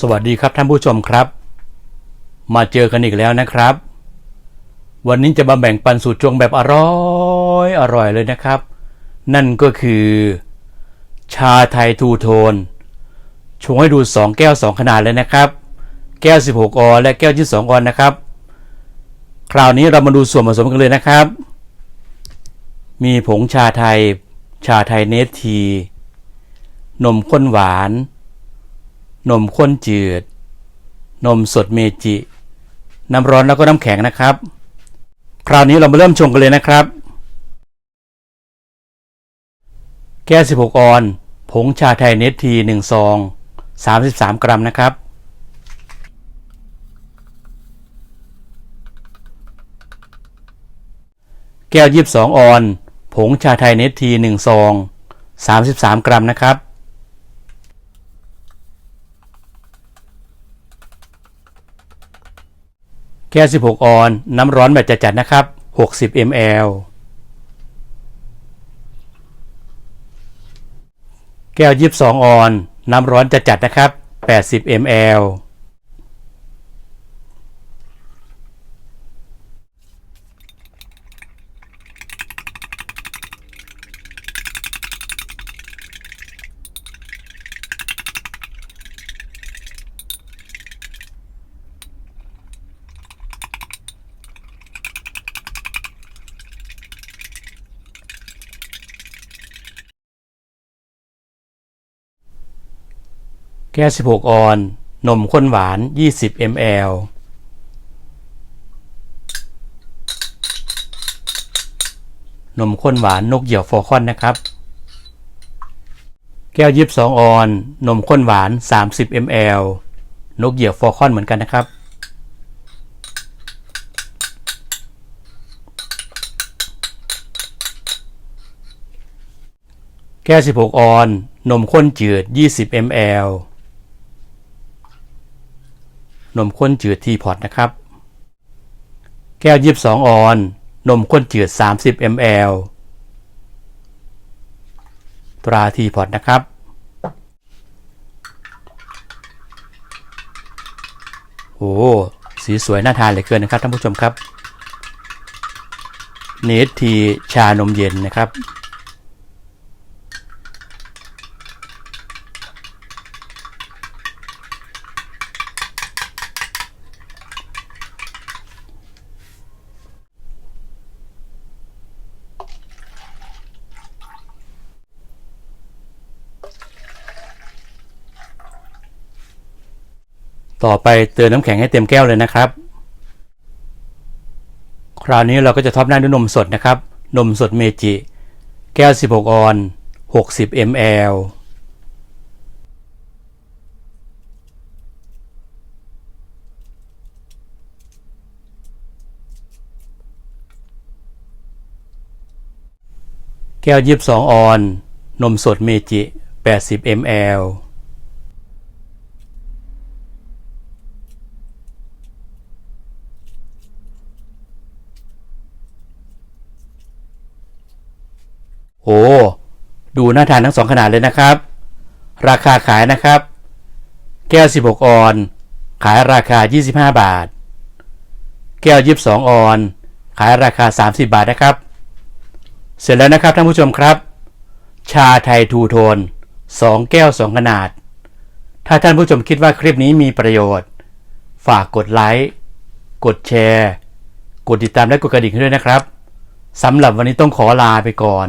สวัสดีครับท่านผู้ชมครับ มาเจอกันอีกแล้วนะครับ วันนี้จะมาแบ่งปันสูตรจงแบบอร่อยอร่อยเลยนะครับ นั่นก็คือ ชาไทยทูโทนชงให้ดู 2 แก้ว 2 ขนาดเลยนะครับ แก้ว 16 ออนและแก้วที่2ออนนะครับ คราวนี้เรามาดูส่วนผสมกันเลยนะครับ มีผงชาไทย ชาไทยเนสที นมข้นหวาน นมข้นจืด นมสดเมจิ น้ำร้อนแล้วก็น้ำแข็งนะครับ คราวนี้เรามาเริ่มชงกันเลยนะครับ แก้ว 16 ออน ผงชาไทยเนสที1ซอง 33 กรัมนะครับแก้ว22ออน ผงชาไทยเนสที1ซอง33กรัมนะครับ แก้ว 16 ออนน้ำร้อนแบบจัดๆนะครับ 60 ml แก้ว 22 ออนน้ำร้อนจัดๆนะครับ 80 ml แก้ว 16 ออน นมข้นหวาน 20 ml นมข้นหวานนกเหยี่ยวฟอร์คอนนะครับ แก้ว 22 ออน นมข้นหวาน 30 ml นกเหยี่ยวฟอร์คอนเหมือนกันนะครับ แก้ว 16 ออน นมข้นจืด 20 ml นมข้นจืดทีพอตนะครับ แก้ว22ออน นมข้นจืด 30 ml ตราทีพอตนะครับ โอ้สีสวยน่าทานเหลือเกินนะครับท่านผู้ชมครับ เนสทีชานมเย็นนะครับ ต่อไปเติมน้ำแข็งให้เต็มแก้วเลยนะครับ คราวนี้เราก็จะท็อปหน้าด้วยนมสดนะครับ นมสดเมจิ แก้ว 16 ออน 60 ml แก้ว 22 ออน นมสดเมจิ 80 ml โอ้ดูน่าทานทั้งสองขนาดเลยนะครับ ราคาขายนะครับ แก้ว 16 ออน ขายราคา 25 บาท แก้ว 22 ออน ขายราคา 30 บาทนะครับ เสร็จแล้วนะครับท่านผู้ชมครับ ชาไทยทูโทน 2 แก้ว 2 ขนาด ถ้าท่านผู้ชมคิดว่าคลิปนี้มีประโยชน์ ฝากกดไลค์ กดแชร์ กดติดตามและกดกระดิ่งให้ด้วยนะครับสำหรับวันนี้ต้องขอลาไปก่อน